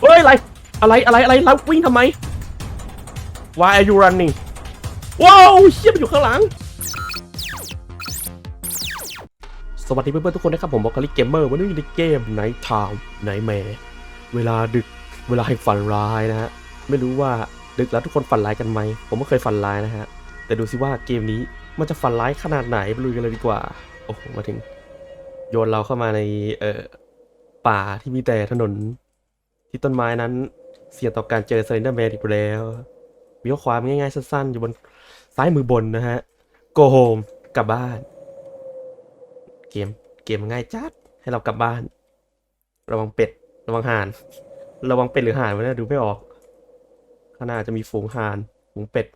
เฮ้ยอะไร อะไรอะไรอะไรแล้ววิ่งทำไม Why are you running ว้าวเชี่ยมันอยู่ข้างหลัง สวัสดีเพื่อนๆทุกคนนะครับ ผมบอกคาริเกมเมอร์วันนี้อยู่ในเกมไนท์ทาวไนท์แมร์เวลาดึกเวลาให้ฝันร้ายนะฮะ ไม่รู้ว่าดึกแล้วทุกคนฝันร้ายกันไหม ผมก็เคยฝันร้ายนะฮะ แต่ดูสิว่าเกมนี้มันจะฝันร้ายขนาดไหนไปลุยกันเลยดีกว่า โอ้โห มาถึง โยนเราเข้ามาในเอ่อป่าที่มีแต่ถนน ที่ต้นไม้นั้นเสี่ยงต่อการเจอเซเลนเดอร์แมนอีกแล้วมีข้อความง่ายๆสั้นๆ อยู่บนซ้ายมือบนนะฮะ go home กลับบ้าน เกมเกมง่ายจัดให้เรากลับบ้าน ระวังเป็ด ระวังห่าน ระวังเป็ดหรือห่านวะเนี่ยดูไม่ออกข้างหน้าจะมีฝูงห่าน ฝูงเป็ด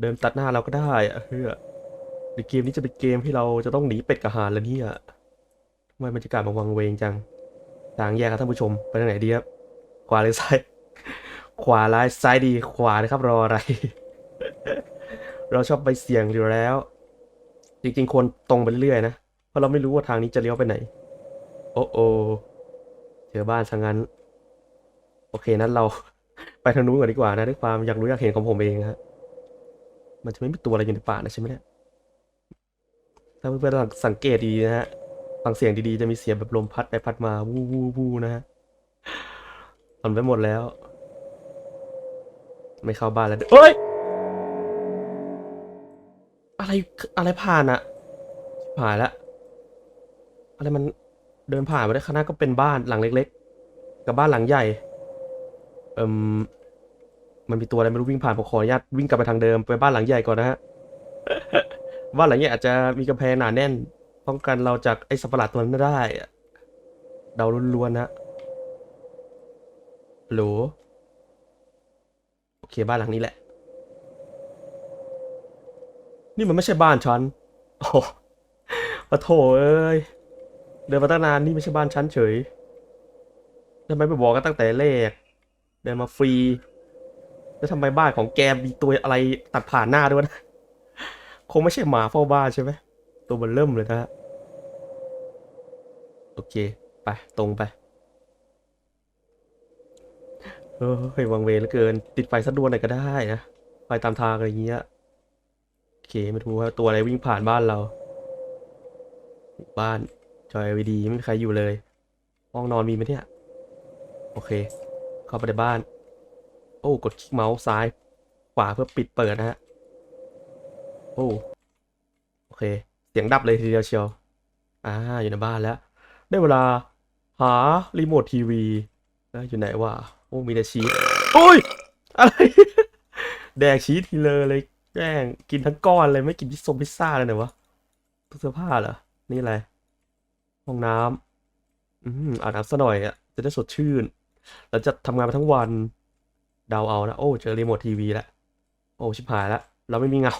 เดินตัดหน้าเราก็ได้อะเฮ้ยหรือเกมนี้จะเป็นเกมที่เราจะต้องหนีเป็ดกับห่านแล้วเนี่ยทำไมบรรยากาศมันวังเวงจังทางแยกครับท่านผู้ชม ไปทางไหนดีครับ ขวาหรือซ้าย ขวาร้ายซ้ายดีขวานะครับรออะไร เราชอบไปเสี่ยงอยู่แล้ว จริงๆควรตรงไปเรื่อยๆนะ เพราะเราไม่รู้ว่าทางนี้จะเลี้ยวไปไหน โอ้โอเจอบ้านซะงั้น โอเคนั้นเรา ไปทางนู้นก่อนดีกว่านะด้วยความอยากรู้อยากเห็นของผมเองฮะมันจะไม่มีตัวอะไรอยู่ในป่านะใช่ไหมเนี่ยถ้าเพื่อนๆสังเกตดีนะฮะฟังเสียงดีๆ จะมีเสียงแบบลมพัดไปพัดมา วูวูวูนะฮะ ทำไปหมดแล้ว ไม่เข้าบ้านแล้วเอ้ย อะไรอะไรผ่านอะผ่านแล้วอะไรมันเดินผ่านไปได้ข้างหน้าก็เป็นบ้านหลังเล็ก ๆ กับบ้านหลังใหญ่ เอิมมันมีตัวอะไรไม่รู้วิ่งผ่านผมขออนุญาตวิ่งกลับไปทางเดิมไปบ้านหลังใหญ่ก่อนนะฮะบ้านหลังใหญ่อาจจะมีกำแพงหนาแน่น ป้องกันเราจากไอ้สัตว์ประหลาดตัวนั้นได้อะเดาล้วนๆนะ หลโอเคบ้านหลังนี้แหละ นี่มันไม่ใช่บ้านฉันโอ้ปะโถเอ้ย เดินมาตั้งนานนี่ไม่ใช่บ้านฉันเฉยทำไมไม่บอกกันตั้งแต่แรก เดินมาฟรี แล้วทำไมบ้านของแกมีตัวอะไรตัดผ่านหน้าด้วยนะ คงไม่ใช่หมาเฝ้าบ้านใช่ไหม ตัวมันเริ่มเลยนะฮะโอเค ไป ตรงไป เฮ้ยวังเวงเหลือเกิน ติดไฟสักดวงหน่อยก็ได้นะ ไฟตามทางอะไรอย่างเงี้ย โอเคไม่รู้ว่าตัวอะไรวิ่งผ่านบ้านเรา บ้านจอ LED ไม่มีใครอยู่เลย ห้องนอนมีไหมเนี่ย โอเค เข้าไปในบ้าน โอ้ กดคลิกเมาส์ซ้ายขวาเพื่อปิดเปิดนะฮะ โอ้ โอเค เสียงดับเลยทีเดียวเชียว อ่า อยู่ในบ้านแล้ว ได้เวลาหารีโมททีวีแล้วอยู่ไหนวะ โอ้มีแต่ชีสโอ้ยอะไร แดกชีสทีเลยเลยแย่งกินทั้งก้อนเลยไม่กินพิซซ่งพิซซ่าเลยเหรอวะตู้เสื้อผ้าเหรอ นี่อะไร ห้องน้ำอืมอาบน้ำซะหน่อยอะจะได้สดชื่น แล้วจะทำงานไปทั้งวันเดาเอานะโอ้เจอรีโมททีวีแล้วโอ้ชิบหายแล้วเราไม่มีเงา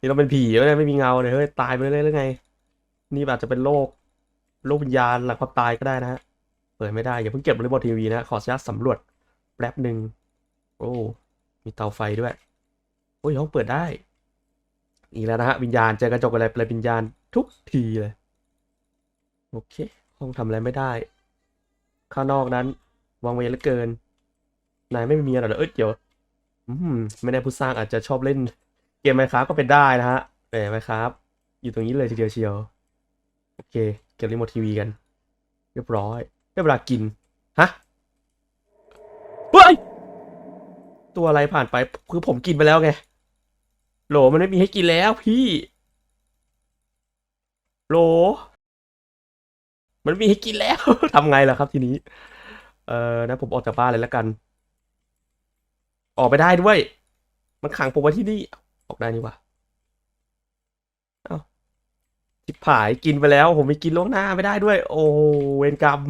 นี่เราเป็นผีแล้วเนี่ยไม่มีเงาเลยเฮ้ยตายไปเลยหรือไง นี่อาจจะเป็นโรคโรควิญญาณหลังความตายก็ได้นะฮะเปิดไม่ได้อย่าเพิ่งเก็บรีโมททีวีนะ ขออนุญาตสำรวจแป๊บหนึ่งโอ้ มีเตาไฟด้วยโอ้ยห้องเปิดได้ อีกแล้วนะฮะ วิญญาณเจอกระจกอะไรเป็นวิญญาณทุกทีเลย โอเค ห้องทำอะไรไม่ได้ ข้างนอกนั้นวางเวงเหลือเกิน นายไม่มีอะไรเหรอเอ้ยเดี๋ยว อืม ไม่แน่ผู้สร้างอาจจะชอบเล่น เกมไมครับก็เป็นได้นะฮะแหมไมครับ อยู่ตรงนี้เลยทีเดียวเชียว โอเค เก็บรีโมททีวีกัน เรียบร้อย ได้เวลากิน ฮะ เฮ้ย ตัวอะไรผ่านไป คือผมกินไปแล้วไง โหลมันไม่มีให้กินแล้วพี่ โหล มันมีให้กินแล้ว ทำไงล่ะครับทีนี้ เออนะผมออกจากบ้านเลยแล้วกัน ออกไปได้ด้วย มันขังผมไว้ที่นี่ ออกได้นี่หวะเอ้าทิพผายกินไปแล้ว ผมไม่กินล่วงหน้าไม่ได้ด้วย โอ้เวรกรรม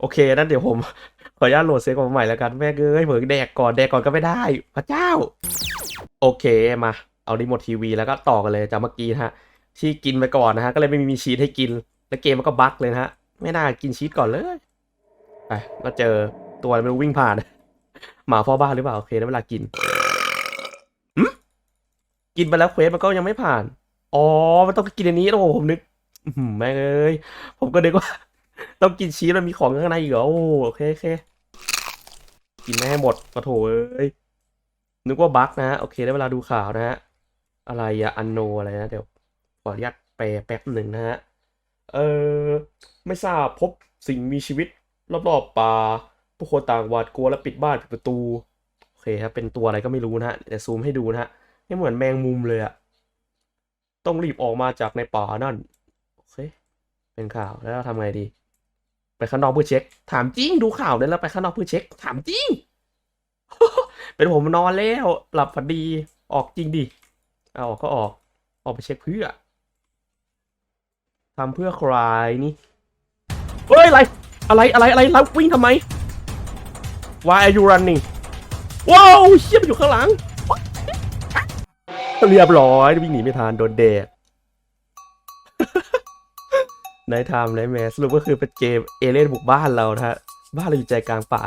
โอเคนั้นเดี๋ยวผมขออนุญาตโหลดเซฟมาใหม่แล้วกันแม่เอ้ยเผลอนแดกก่อนแดกก่อนก็ไม่ได้ พระเจ้า โอเคมา เอารีโมททีวีแล้วก็ต่อกันเลยจากเมื่อกี้นะฮะ ที่กินไปก่อนนะฮะ ก็เลยไม่มีชีสให้กิน แล้วเกมมันก็บั๊กเลยนะฮะ ไม่น่ากินชีสก่อนเลยไปก็เจอตัวไม่รู้วิ่งผ่าน หมาเฝ้าบ้านหรือเปล่า โอเคได้เวลากินกินไปแล้วเควสมันก็ยังไม่ผ่าน อ๋อ มันต้องกินอันนี้โอ้ผมนึกแม่เอ้ยผมก็นึกว่า ต้องกินชีสมันมีของข้างในอีกเหรอโอ้โอเคโอเคกินไม่หมดปะโถเอ้ยนึกว่าบั๊กนะโอเคได้เวลาดูข่าวนะฮะอะไรอะอันโนอะไรนะเดี๋ยวขออนุญาตแปลแป๊บหนึ่งนะฮะเออไม่ทราบพบสิ่งมีชีวิตรอบๆป่าผู้คนต่างหวาดกลัวและปิดบ้านปิดประตูโอเคครับเป็นตัวอะไรก็ไม่รู้นะฮะเดี๋ยวซูมให้ดูนะฮะไม่เหมือนแมงมุมเลยอะต้องรีบออกมาจากในป่านั่นโอเค เป็นข่าวแล้วเราทำไงดี ไปข้างนอกเพื่อเช็ค ถามจริงดูข่าวได้แล้วไปข้างนอกเพื่อเช็ค ถามจริง เป็นผมนอนแล้ว หลับฝันดีออกจริงดิเอาออกก็ออกออกไปเช็คเพื่อทำเพื่อใครนี่เฮ้ยอะไร อะไรอะไรอะไรแล้ววิ่งทำไม Why are you running ว้าวเชี่ยมันอยู่ข้างหลัง เรียบร้อยวิ่งหนีไม่ทันโดนแดด ในไทม์ในแมสรุปก็คือเป็นเกมเอเลนบุกบ้านเรานะฮะบ้านเราอยู่ใจกลางป่า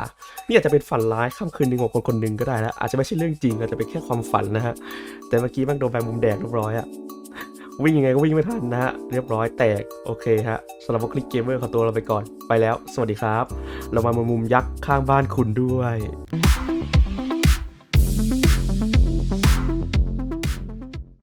นี่อาจจะเป็นฝันร้ายค่ำคืนหนึ่งของคนคนหนึ่งก็ได้นะอาจจะไม่ใช่เรื่องจริงอาจจะเป็นแค่ความฝันนะฮะแต่เมื่อกี้แมันโดนแบมุมแดดเรียบร้อยอะวิ่งยังไงก็วิ่งไม่ทันนะฮะเรียบร้อยแตกโอเคฮะสำหรับคลิกเกมเมอร์ขอตัวเราไปก่อนไปแล้ว สวัสดีครับ เรามามุมยักษ์ข้างบ้านคุณด้วย